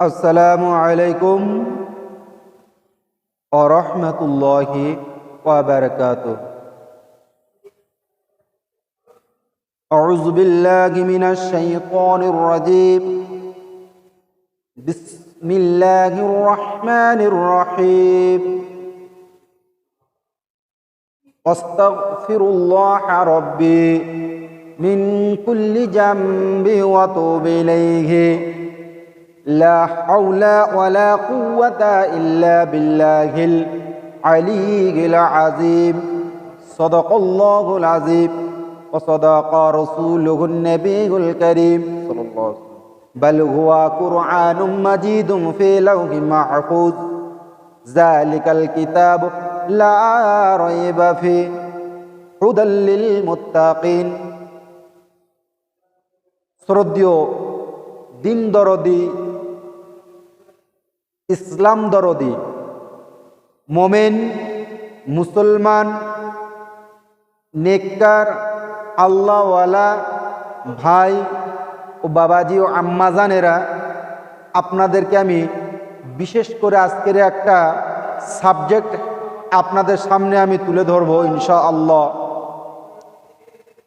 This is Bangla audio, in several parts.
আসসালামু আলাইকুম আরহামতুল্লাহি ওয়াবারকাত أعوذ بالله من الشيطان الرجيم بسم الله الرحمن الرحيم أستغفر الله ربي من كل جنب وتوب إليه لا حول ولا قوة إلا بالله العلي العظيم. صدق الله العظيم. وصدق رسوله النبي الكريم. صلى الله عليه وسلم بل هو قرآن مجيد في لوح محفوظ. ذلك الكتاب لا ريب فيه. هدى للمتقين. শ্রদ্ধীয় দিন দরদি ইসলাম দরদি। মোমেন, মুসলমান, নেককার, আল্লাহওয়ালা, ভাই ও বাবাজি ও আম্মাজানেরা আপনাদেরকে আমি বিশেষ করে আজকের একটা সাবজেক্ট আপনাদের সামনে আমি তুলে ধরবো ইনশা আল্লাহ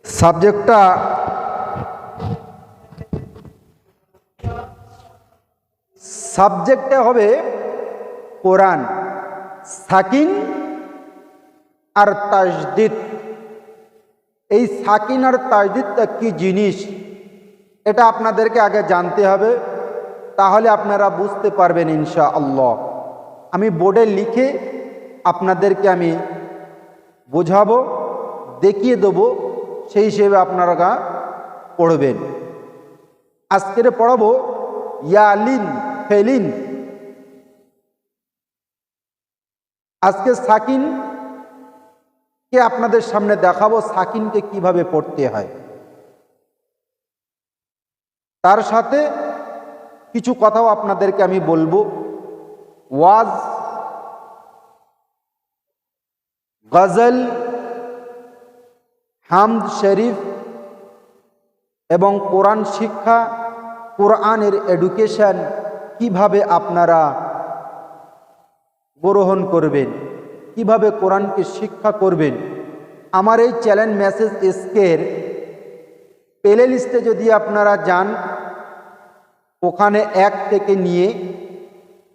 সাবজেক্টটা সাবজেক্টে হবে কোরআন, সাকিন আর তাজদিদ। এই সাকিন আর তাজদিদটা কি জিনিস? এটা আপনাদেরকে আগে জানতে হবে, তাহলে আপনারা বুঝতে পারবেন ইনশা আল্লাহ আমি বোর্ডে লিখে আপনাদেরকে আমি বোঝাবো, দেখিয়ে দেবো, সেই হিসেবে আপনারা পড়বেন। আজকের পড়াবো ইয়ালিন ফেলিন আজকে সাকিন কে আপনাদের সামনে দেখাবো, সাকিনকে কীভাবে পড়তে হয়। তার সাথে কিছু কথাও আপনাদেরকে আমি বলব। ওয়াজ, গজল, হামদ শরীফ এবং কোরআন শিক্ষা, কোরআনের এডুকেশন কীভাবে আপনারা গ্রহণ করবেন? কীভাবে কোরআনকে শিক্ষা করবেন? আমার এই চ্যালেঞ্জ মেসেজ এসকের প্লে লিস্টে যদি আপনারা যান, ওখানে এক থেকে নিয়ে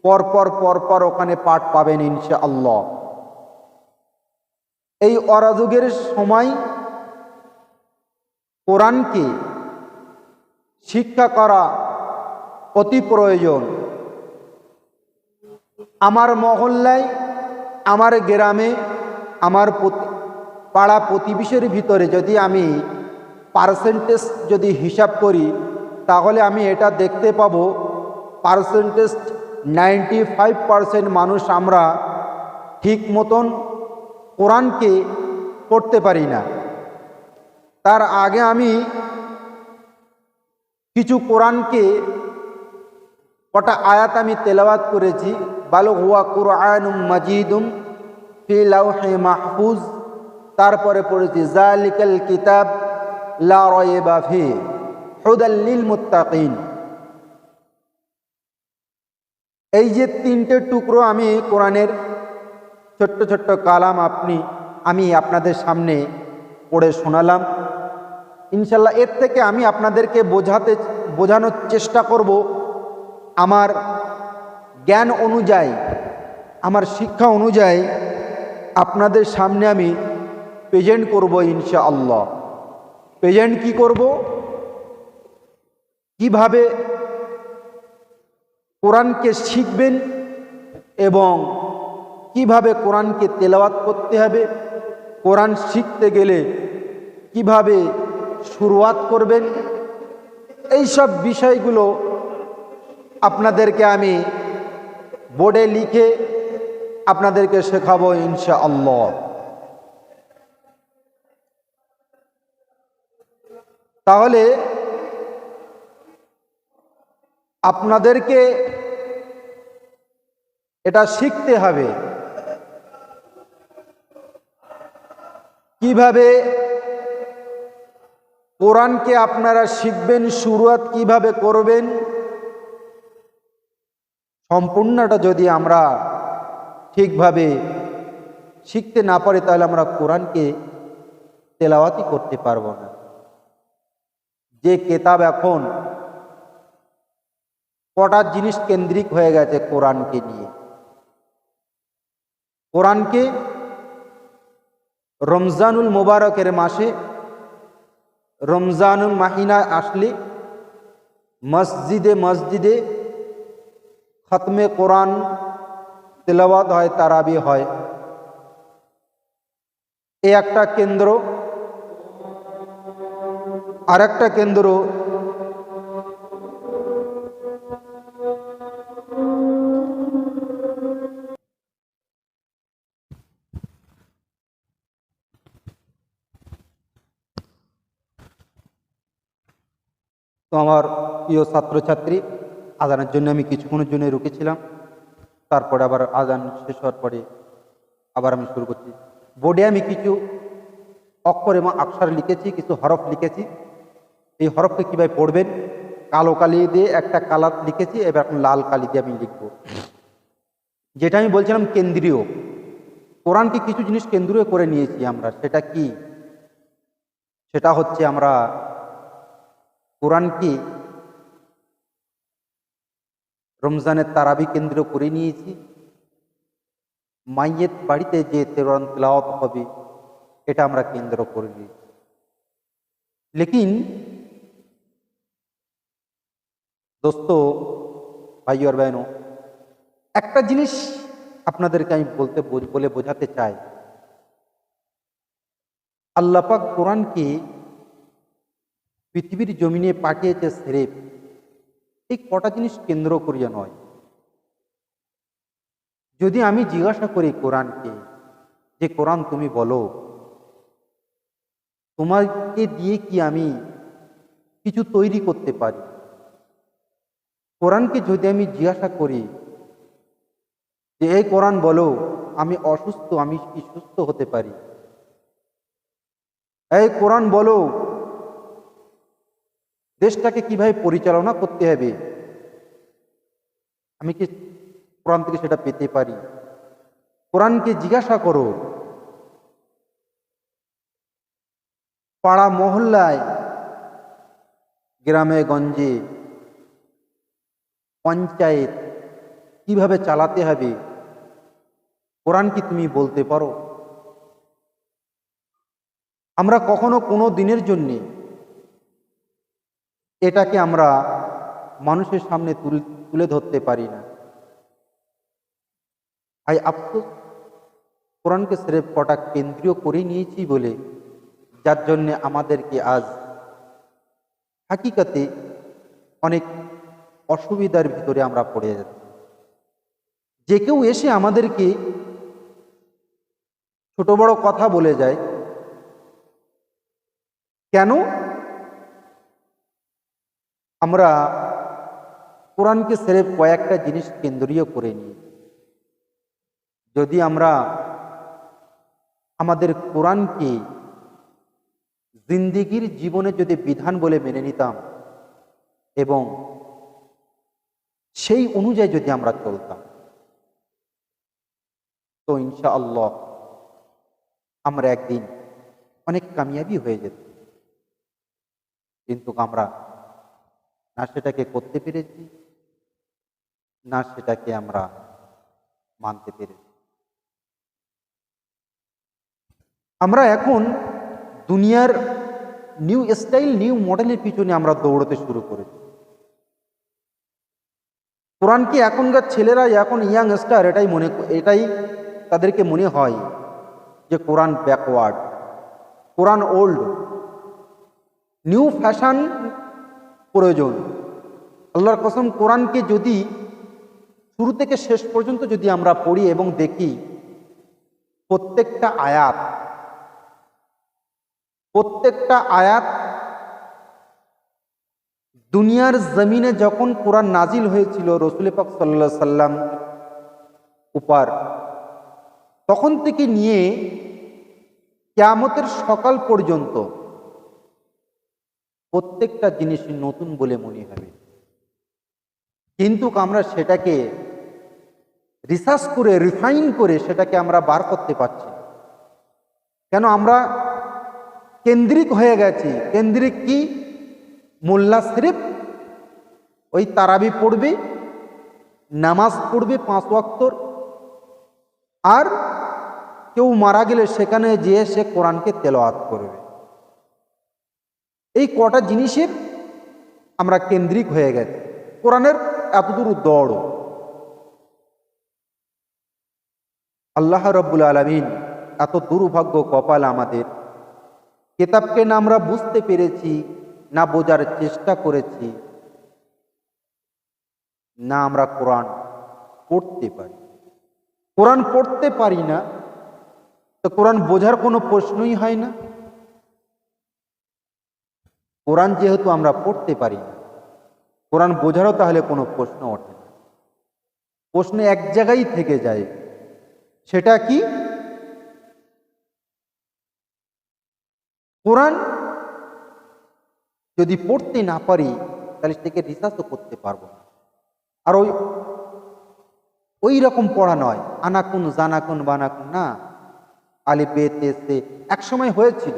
পরপর পরপর ওখানে পাঠ পাবেন ইনশা আল্লাহ এই অরাজুগের সময় কোরআনকে শিক্ষা করা অতি প্রয়োজন। আমার মহল্লায়, আমার গ্রামে, আমার পাড়া প্রতিবেশের ভিতরে যদি আমি পার্সেন্টেজ যদি হিসাব করি, তাহলে আমি এটা দেখতে পাবো পার্সেন্টেজ নাইনটি ফাইভ পারসেন্ট মানুষ আমরা ঠিক মতন কোরআনকে পড়তে পারি না। তার আগে আমি কিছু কোরআনকে কটা আয়াত আমি তেলাওয়াত করেছি? বালু হুয়া কুরআনুম মাজিদুম ফি লাউহে মাহফুজ। তারপরে পড়েছি জালিকাল কিতাব লা হুদাল্লিল মুত্তাকিন। এই যে তিনটে টুকরো আমি কোরআনের ছোট্ট ছোট্ট কালাম আপনি, আমি আপনাদের সামনে পড়ে শোনালাম। ইনশাল্লাহ এর থেকে আমি আপনাদেরকে বোঝাতে, বোঝানোর চেষ্টা করব। আমার জ্ঞান অনুযায়ী, আমার শিক্ষা অনুযায়ী আপনাদের সামনে আমি প্রেজেন্ট করব ইনশা আল্লাহ প্রেজেন্ট কি করব? কীভাবে কোরআনকে শিখবেন এবং কীভাবে কোরআনকে তেলাওয়াত করতে হবে, কোরআন শিখতে গেলে কীভাবে শুরুয়াত করবেন এই সব বিষয়গুলো আপনাদেরকে আমি বোর্ডে লিখে আপনাদেরকে শেখাবো ইনশা আল্লাহ তাহলে আপনাদেরকে এটা শিখতে হবে। কীভাবে কোরআনকে আপনারা শিখবেন, শুরুয়াত কীভাবে করবেন সম্পূর্ণটা যদি আমরা ঠিকভাবে শিখতে না পারি, তাহলে আমরা কোরআনকে তেলাওয়াতি করতে পারব না। যে কেতাব এখন কটা জিনিস কেন্দ্রিক হয়ে গেছে কোরআনকে নিয়ে। কোরআনকে রমজানুল মোবারকের মাসে, রমজানুল মাহিনা আসলে মসজিদে মসজিদে খতমে কোরআন তেলাওয়াত হয়, তারাবি হয়। এ একটা কেন্দ্র। আর একটা কেন্দ্র তো আমার প্রিয় ছাত্রছাত্রী আজানের জন্য আমি কিছুক্ষণের জন্য রুকেছিলাম। তারপরে আবার আজান শেষ হওয়ার পরে আবার আমি শুরু করছি। বোর্ডে আমি কিছু অক্ষর এবং অক্ষর লিখেছি, কিছু হরফ লিখেছি। এই হরফকে কীভাবে পড়বেন? কালো কালি দিয়ে একটা কালার লিখেছি, এবার এখন লাল কালি দিয়ে আমি লিখব। যেটা আমি বলছিলাম কেন্দ্রীয়। কোরআনকে কিছু জিনিস কেন্দ্রীয় করে নিয়েছি আমরা, সেটা কি? সেটা হচ্ছে আমরা কোরআনকে রমজানের তারাবি কেন্দ্র করে নিয়েছি। মাইয়ের বাড়িতে যে তেরন তেলাওয়াত হবে, এটা আমরা কেন্দ্র করে নিয়েছি। লেকিন, দোস্ত, ভাই আর বেনো একটা জিনিস আপনাদেরকে আমি বলতে, বলে বোঝাতে চাই। আল্লাপাক কোরআনকে পৃথিবীর জমিনে পাঠিয়েছে সেরেফ। এই কটা জিনিস কেন্দ্র করিয়া নয়। যদি আমি জিজ্ঞাসা করি কোরআনকে যে, কোরআন তুমি বলো, তোমাকে দিয়ে কি আমি কিছু তৈরি করতে পারি? কোরআনকে যদি আমি জিজ্ঞাসা করি যে, এই কোরআন বলো, আমি অসুস্থ, আমি কি সুস্থ হতে পারি? এই কোরআন বলো দেশটাকে কীভাবে পরিচালনা করতে হবে? আমি কি কোরআন থেকে সেটা পেতে পারি? কোরআনকে জিজ্ঞাসা করো। পাড়া মহল্লায়, গ্রামে গঞ্জে, পঞ্চায়েত কীভাবে চালাতে হবে? কোরআন কি তুমি বলতে পারো? আমরা কখনো কোনো দিনের জন্যে এটাকে আমরা মানুষের সামনে তুলে ধরতে পারি না। আই আফসোস। কোরআনকে সেরেফ কটা কেন্দ্রীয় করে নিয়েছি বলে, যার জন্যে আমাদেরকে আজ হাকিকাতে অনেক অসুবিধার ভিতরে আমরা পড়ে যাচ্ছি। যে কেউ এসে আমাদেরকে ছোট বড় কথা বলে যায়, কেন আমরা কোরআনকে সেরে কয়েকটা জিনিস কেন্দ্রীয় করে নিই। যদি আমরা আমাদের কোরআনকে জিন্দিগির জীবনে যদি বিধান বলে মেনে নিতাম এবং সেই অনুযায়ী যদি আমরা চলতাম, তো ইনশা আল্লাহ আমরা একদিন অনেক কামিয়াবি হয়ে যেত কিন্তু আমরা না সেটাকে করতে পেরেছি, না সেটাকে আমরা মানতে পেরেছি। আমরা এখন দুনিয়ার নিউ স্টাইল নিউ মডেলের পিছনে আমরা দৌড়তে শুরু করেছি। কোরআনকে এখনকার ছেলেরা, এখন ইয়াং স্টার এটাই মনে, এটাই তাদেরকে মনে হয় যে Quran backward Quran old new fashion প্রয়োজন। আল্লাহর কসম, কোরআনকে যদি শুরু থেকে শেষ পর্যন্ত যদি আমরা পড়ি এবং দেখি, প্রত্যেকটা আয়াত প্রত্যেকটা আয়াত দুনিয়ার জমিনে যখন কোরআন নাজিল হয়েছিল রসুল পাক সাল্লা সাল্লাম উপার, তখন থেকে নিয়ে কেয়ামতের সকাল পর্যন্ত প্রত্যেকটা জিনিস নতুন বলে মনে হবে। কিন্তু আমরা সেটাকে রিসার্চ করে রিফাইন করে সেটাকে আমরা বার করতে পারছি কেন? আমরা কেন্দ্রিক হয়ে গেছি। কেন্দ্রিক কি? মোল্লা শরীফ ওই তারাবি পড়বে, নামাজ পড়বে পাঁচ ওয়াক্তর আর কেউ মারা গেলে সেখানে যেয়ে সে কোরআনকে তেলাওয়াত করবে। এই কটা জিনিসের আমরা কেন্দ্রিক হয়ে গেছি। কোরআনের এতদূর দৌড়। আল্লাহ রব্বুল আলমিন এত দুর্ভাগ্য কপাল আমাদের। কেতাবকে না আমরা বুঝতে পেরেছি, না বোঝার চেষ্টা করেছি, না আমরা কোরআন পড়তে পারি। কোরআন পড়তে পারি না, তো কোরআন বোঝার কোনো প্রশ্নই হয় না। কোরআন যেহেতু আমরা পড়তে পারি না, কোরআন বোঝারও তাহলে কোনো প্রশ্ন ওঠে না। প্রশ্ন এক জায়গায় থেকে যায়, সেটা কি? কোরআন যদি পড়তে না পারি, তাহলে সেটাকে রিসার্চও করতে পারব না। আর ওই ওই রকম পড়া নয়, আনাকুন, জানাকুন, বানাকুন, না। আলি বেতে সে, এক সময় হয়েছিল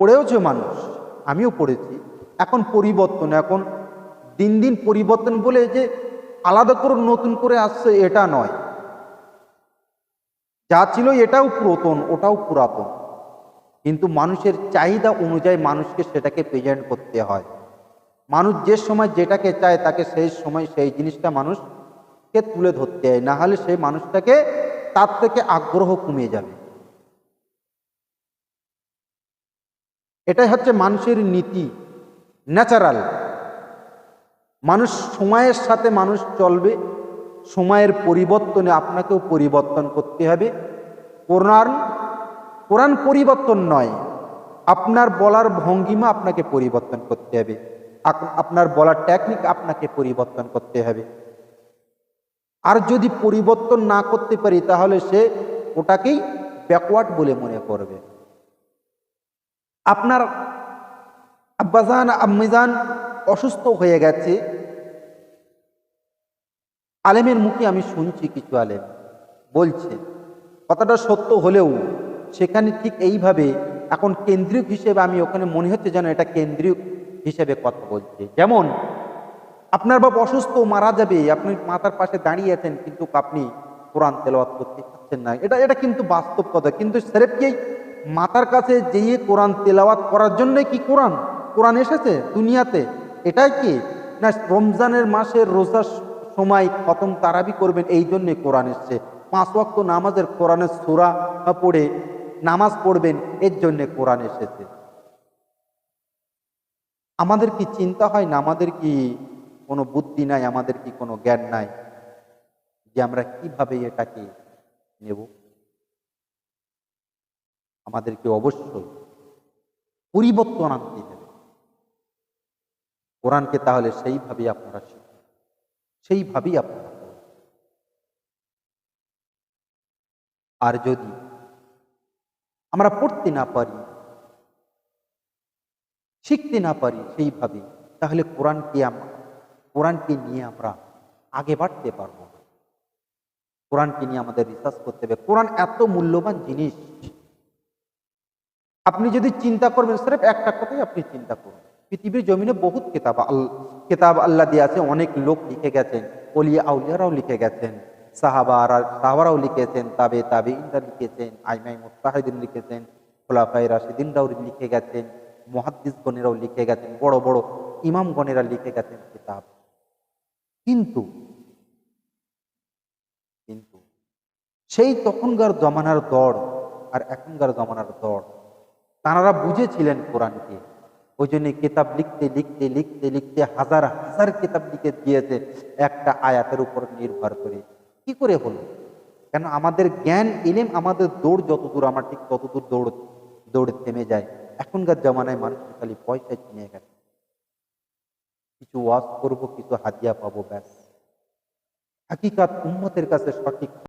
পড়েওছে মানুষ, আমিও পড়েছি। এখন পরিবর্তন, এখন দিন দিন পরিবর্তন বলে যে আলাদা করে নতুন করে আসছে এটা নয়। যা ছিল এটাও পুরাতন, ওটাও পুরাতন। কিন্তু মানুষের চাহিদা অনুযায়ী মানুষকে সেটাকে প্রেজেন্ট করতে হয়। মানুষ যে সময় যেটাকে চায় তাকে সেই সময় সেই জিনিসটা মানুষকে তুলে ধরতে হয়। না হলে সেই মানুষটাকে তার থেকে আগ্রহ কমে যাবে। এটাই হচ্ছে মানুষের নীতি ন্যাচারাল মানুষ সময়ের সাথে মানুষ চলবে, সময়ের পরিবর্তনে আপনাকেও পরিবর্তন করতে হবে। কোরআন কোরআন পরিবর্তন নয়, আপনার বলার ভঙ্গিমা আপনাকে পরিবর্তন করতে হবে। আপনার বলার টেকনিক আপনাকে পরিবর্তন করতে হবে। আর যদি পরিবর্তন না করতে পারি, তাহলে সে ওটাকেই ব্যাকওয়ার্ড বলে মনে করবে। আপনার আব্বাজান আম্মিজান অসুস্থ হয়ে গেছে। আলেমের মুখে আমি শুনছি কিছু আলেম বলছে, কথাটা সত্য হলেও সেখানে ঠিক এইভাবে এখন কেন্দ্রিক হিসেবে আমি ওখানে মনে হচ্ছে যেন এটা কেন্দ্রিক হিসেবে কথা বলছে। যেমন, আপনার বাপ অসুস্থ, মারা যাবে, আপনি মাতার পাশে দাঁড়িয়ে আছেন, কিন্তু আপনি কোরআন তেলাওয়াত করতে পারছেন না। এটা এটা কিন্তু বাস্তব কথা। কিন্তু সেরেফ কি মাতার কাছে যেয়ে কোরআন তেলাওয়াত করার জন্য কি কোরআন? কোরআন এসেছে দুনিয়াতে। এটাই কি? না, রমজানের মাসের রোজার সময় খতম তারাবি করবেন, এই জন্যে কোরআন এসছে। পাঁচ ওয়াক্ত নামাজের কোরআনের সুরা পড়ে নামাজ পড়বেন, এর জন্যে কোরআন এসেছে। আমাদের কি চিন্তা হয় না? আমাদের কি কোনো বুদ্ধি নাই? আমাদের কি কোনো জ্ঞান নাই? যে আমরা কীভাবে এটাকে নেব? আমাদেরকে অবশ্যই পরিবর্তন আনতে হবে। কোরআনকে তাহলে সেইভাবেই আপনারা শিখুন, সেইভাবেই আপনারা। আর যদি আমরা পড়তে না পারি, শিখতে না পারি সেইভাবে, তাহলে কোরআনকে আমরা কোরআনকে নিয়ে আমরা আগে বাড়তে পারব না। কোরআনকে নিয়ে আমাদের রিসার্চ করতে হবে। কোরআন এত মূল্যবান জিনিস আপনি যদি চিন্তা করবেন স্রেফ একটা কথাই আপনি চিন্তা করুন। পৃথিবীর জমিনে বহুত কেতাব কেতাব আল্লাহ দিয়ে আছে, অনেক লোক লিখে গেছেন অলিয়া আউলিয়ারাও লিখে গেছেন, সাহাবারা, সাহাবারাও লিখেছেন, তাবে তাবে ইন্দা লিখেছেন আইমাই মুস্তাহিদিন লিখেছেন খোলাফাই রাশিদিনরাও লিখে গেছেন মহাদ্দিসগণেরাও লিখে গেছেন, বড় বড় ইমামগণেরা লিখে গেছেন কিতাব। কিন্তু কিন্তু সেই তখনকার জমানার দর আর এখনকার জমানার দড় তাঁরা বুঝেছিলেন কোরআনকে। ওই জন্য কিতাব লিখতে লিখতে লিখতে লিখতে হাজার হাজার কিতাব লিখে দিয়েছে, একটা আয়াতের উপর নির্ভর করে। কি করে হলো? কেন আমাদের জ্ঞান, ইলেম আমাদের দৌড় যত দূর আমার ঠিক তত দূর দৌড়, দৌড়ে থেমে যায় এখনকার জমানায় মানুষ খালি পয়সায় চিনে গেছে। কিছু ওয়াজ করব, কিছু হাদিয়া পাবো, ব্যাস। হাকিকাত উম্মতের কাছে সঠিক